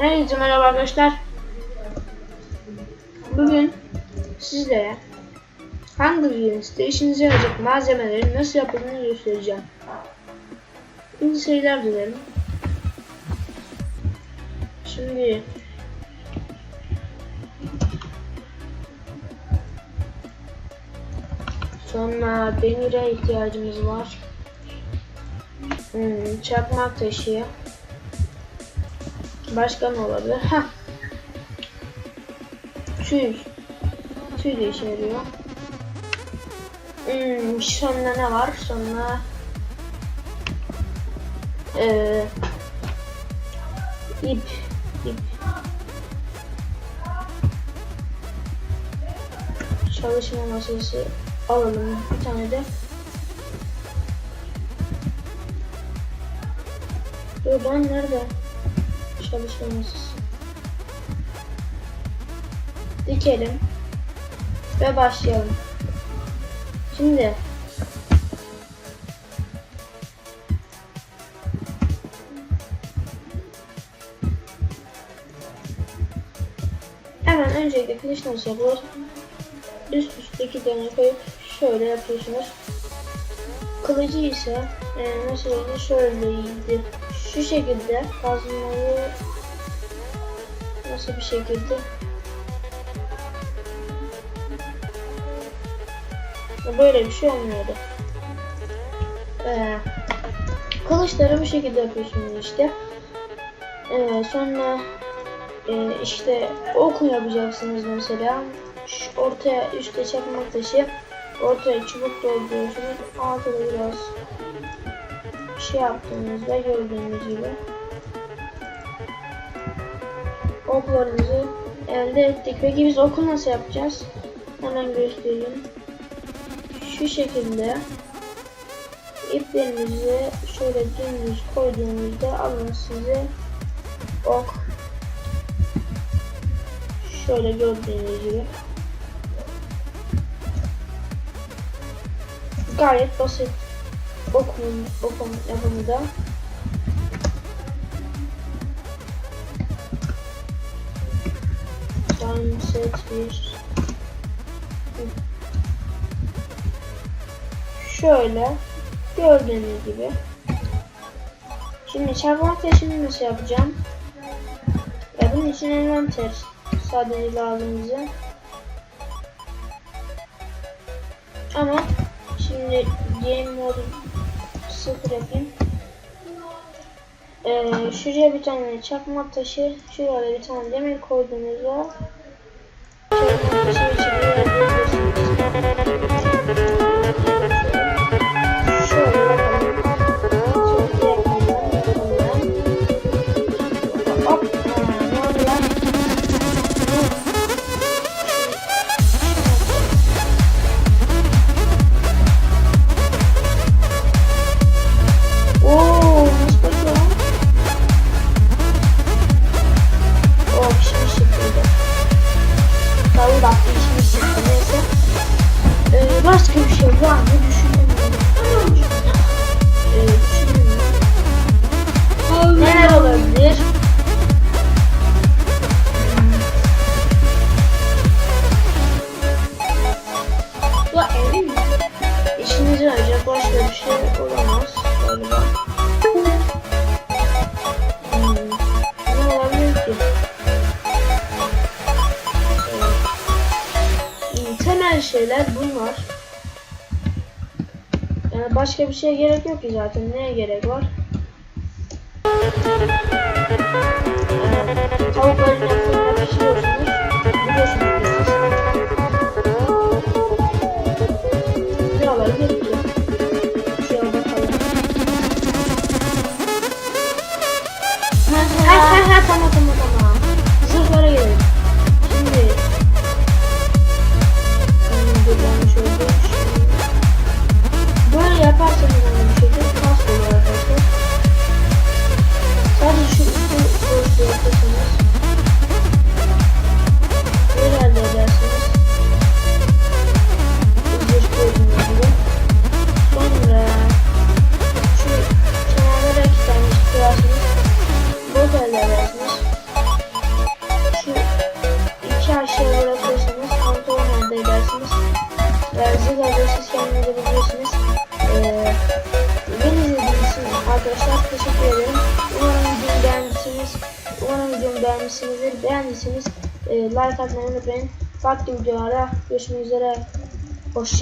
Herkese merhaba arkadaşlar. Bugün sizlere Hunger Games'te işinize yarayacak malzemelerin nasıl yapıldığını göstereceğim. İyi seyirler dilerim. Şimdi Sonra demire ihtiyacımız var. Hmm, çakmak taşı. Başka ne olabilir? Heh. Tüy. Tüy de işe yarıyor. Hmm, sonra ne var? Sonra ee, ip. ip. Çalışma masası alalım bir tane de. Dur ben nerede? Çalışma masası. Dikelim. Ve başlayalım. Şimdi Hemen öncelikle kılıç nasıl yapılır? Üst üste iki tane koyup şöyle yapıyorsunuz. Kılıcı ise e, nasıl oldu? Şöyleydi. Şu şekilde kazmayı nasıl bir şekilde böyle bir şey olmuyordu. Ee, kılıçları bu şekilde yapıyorsunuz işte. Ee, sonra e, işte okun yapacaksınız mesela. Şu ortaya üstte çakmak taşı, ortaya çubuk dolduruyorsunuz. Altta da biraz şey yaptığınızda gördüğünüz gibi oklarınızı elde ettik. Peki biz oku nasıl yapacağız? Hemen göstereyim. Şu şekilde iplerimizi şöyle dümdüz koyduğumuzda alın size ok şöyle gördüğünüz gibi gayet basit okun okun yapımı da Time set 1 Şöyle gördüğünüz gibi Şimdi çakmak taşını nasıl yapacağım? Ya bunun için envanter sadece lazım bize. Ama şimdi game modu sıfır yapayım. Ee, şuraya bir tane çakmak taşı, şuraya bir tane demir koyduğunuzda çakmak taşı yazabilirsiniz. Bu evin mi? İşinize yarayacak başka bir şey olamaz galiba. Hmm, ne olabilir? Hmm, temel şeyler bunlar. Yani başka bir şeye gerek yok ki zaten. Neye gerek var? Tavukların yapımında pişiriyorsunuz. Biliyorsunuz teşekkür ederim. Umarım videomu beğenmişsiniz. Umarım videomu beğenmişsinizdir. Beğendiyseniz e, like atmayı unutmayın. Farklı videolarda görüşmek üzere. Hoşçakalın.